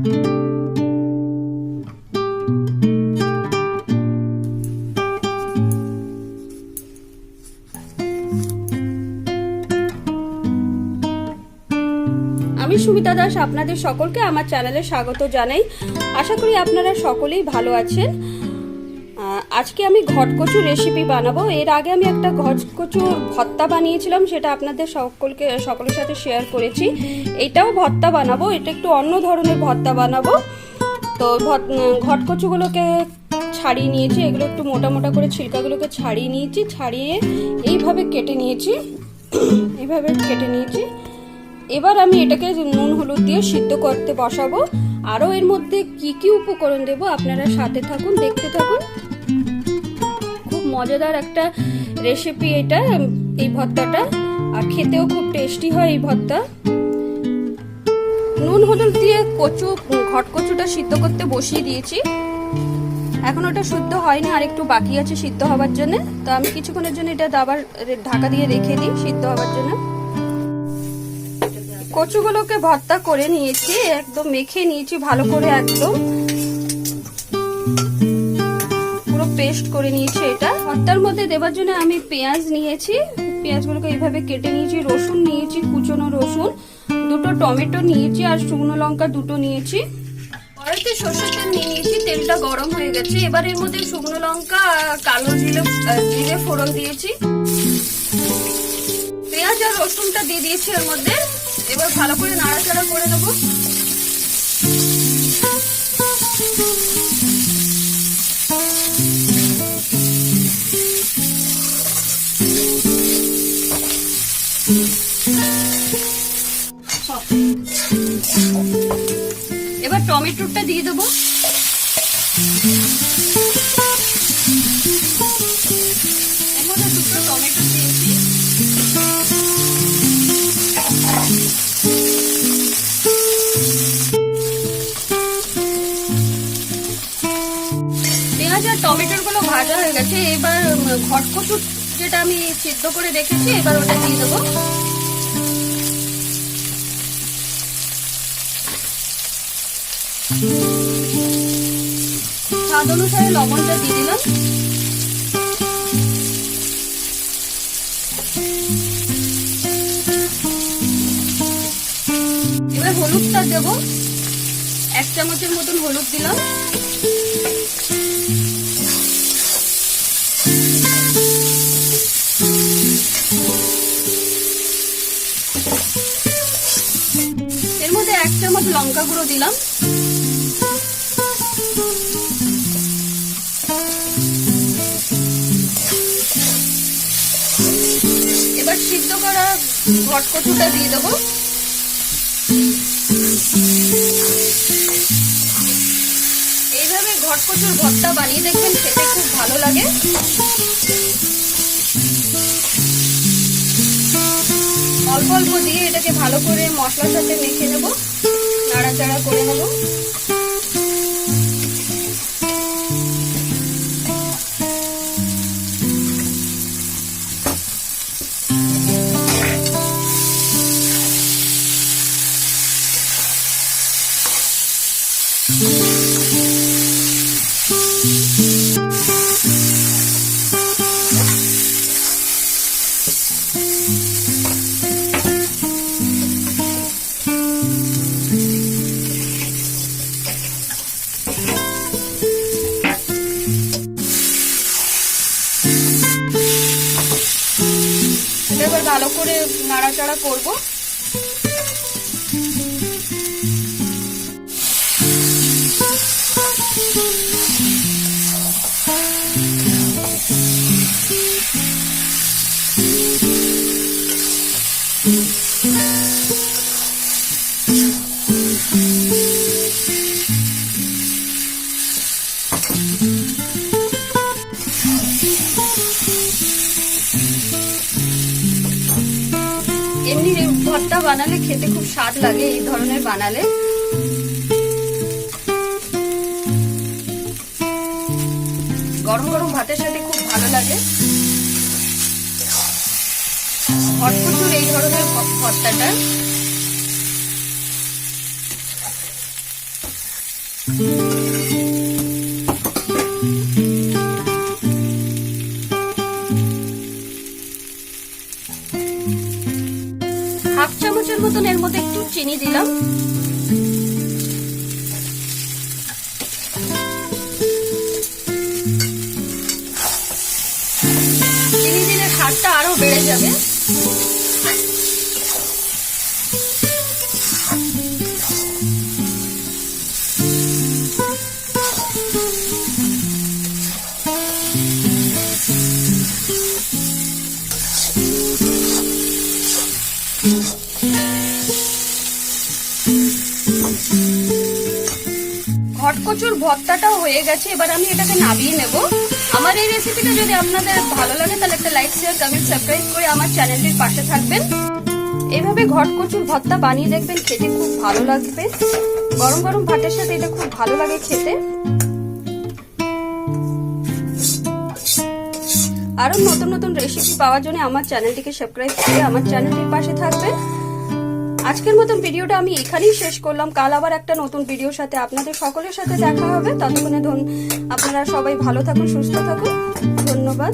আমি সুমিতা দাস, আপনাদের সকলকে আমার চ্যানেলে স্বাগত জানাই। আশা করি আপনারা সকলেই ভালো আছেন। আজকে আমি ঘটকচুর রেসিপি বানাবো। এর আগে আমি একটা ঘটকচুর ভর্তা বানিয়েছিলাম, সেটা আপনাদের সকলকে, সকলের সাথে শেয়ার করেছি। এটাও ভর্তা বানাবো, এটা একটু অন্য ধরনের ভর্তা বানাবো। তো ঘটকচুগুলোকে ছাড়িয়ে নিয়েছি, এগুলো একটু মোটা মোটা করে ছিলকাগুলোকে ছাড়িয়ে নিয়েছি, ছাড়িয়ে এইভাবে কেটে নিয়েছি। এইভাবে কেটে নিয়েছি। এবার আমি এটাকে নুন হলুদ দিয়ে সিদ্ধ করতে বসাবো। আরও এর মধ্যে কি কি উপকরণ দেব আপনারা সাথে থাকুন, দেখতে থাকুন। মজাদার একটা রেসিপি এটা, এই ভর্তাটা। আর খেতেও খুব টেস্টি হয় এই ভর্তা। নুন, হলুদ দিয়ে কচু ঘটকচুটা সিদ্ধ করতে বসিয়ে দিয়েছি। এখন ওটা শুদ্ধ হয়নি, আর একটু বাকি আছে সিদ্ধ হওয়ার জন্য। তো আমি কিছুক্ষণের জন্য এটা আবার ঢাকা দিয়ে রেখে দিই সিদ্ধ হওয়ার জন্য। কচুগুলোকে ভর্তা করে নিয়েছি, একদম মেখে নিয়েছি ভালো করে একদম। পেস্ট করে নিয়েছি এটা। ভর্তার মধ্যে দেওয়ার জন্য আমি পেঁয়াজ নিয়েছি। পেঁয়াজগুলোকে এইভাবে কেটে নিয়েছি, রসুন নিয়েছি, কুচনো রসুন, দুটো টমেটো নিয়েছি আর শুকনো লঙ্কা দুটো নিয়েছি। কড়াইতে সর্ষের তেল নিয়ে নিয়েছি, তেলটা গরম হয়ে গেছে। এবার এর মধ্যে শুকনো লঙ্কা কালো জিরে জিরে ফোড়ন দিয়েছি। পেঁয়াজ আর রসুনটা দিয়ে দিয়েছি এর মধ্যে। এবার ভালো করে নাড়াচাড়া করে নেব। এবার টমেটোটা দিয়ে দেবো। টমেটোরগুলো ভাজা হয়ে গেছে এবার উম, ঘটকচু যেটা আমি সিদ্ধ করে রেখেছি, এবার ওটা দিয়ে দেবো। স্বাদ অনুসারে লবণটা দিয়ে দিলাম। এবার হলুদটা দেব। এক চামচের মতন হলুদ দিলাম। লঙ্কা গুঁড়ো দিলাম। এবার সিদ্ধ করা ঘটকচুটা দিয়ে দেবো। এইভাবে ঘটকচুর ভর্তা বানিয়ে দেখবেন খেতে খুব ভালো লাগে। অল্প অল্প দিয়ে এটাকে ভালো করে মশলার সাথে মেখে নেব নাড়াচাড়া করে নেব। ভালো করব নাড়াচাড়া করব। এমনি ভর্তা বানালে খেতে খুব স্বাদ লাগে, এই ধরনের বানালে। গরম গরম ভাতের সাথে খুব ভালো লাগে। হটকুচুর এই ধরনের ভর্তাটা। চিনি দিলাম। চিনি দিলে স্বাদটা আরও বেড়ে যাবে। ঘটকচুর ভর্তাটাও হয়ে গেছে, এবার আমি এটাকে নামিয়ে নেব। আমার এই রেসিপিটা যদি আপনাদের ভালো লাগে, তাহলে একটা লাইক শেয়ার কমেন্ট সাবস্ক্রাইব করে আমার চ্যানেলটির পাশে থাকবেন। এভাবে ঘটকচুর ভর্তা বানিয়ে দেখবেন, খেতে খুব ভালো লাগবে। গরম গরম ভাতের সাথে এটা খুব ভালো লাগে খেতে। আরও নতুন নতুন রেসিপি পাওয়ার জন্য আমার চ্যানেলটিকে সাবস্ক্রাইব করে আমার চ্যানেলটির পাশে থাকবেন। আজকের মতন ভিডিওটা আমি এখানেই শেষ করলাম। কাল আবার একটা নতুন ভিডিওর সাথে আপনাদের সকলের সাথে দেখা হবে। ততক্ষণে ধন আপনারা সবাই ভালো থাকুন, সুস্থ থাকুন। ধন্যবাদ।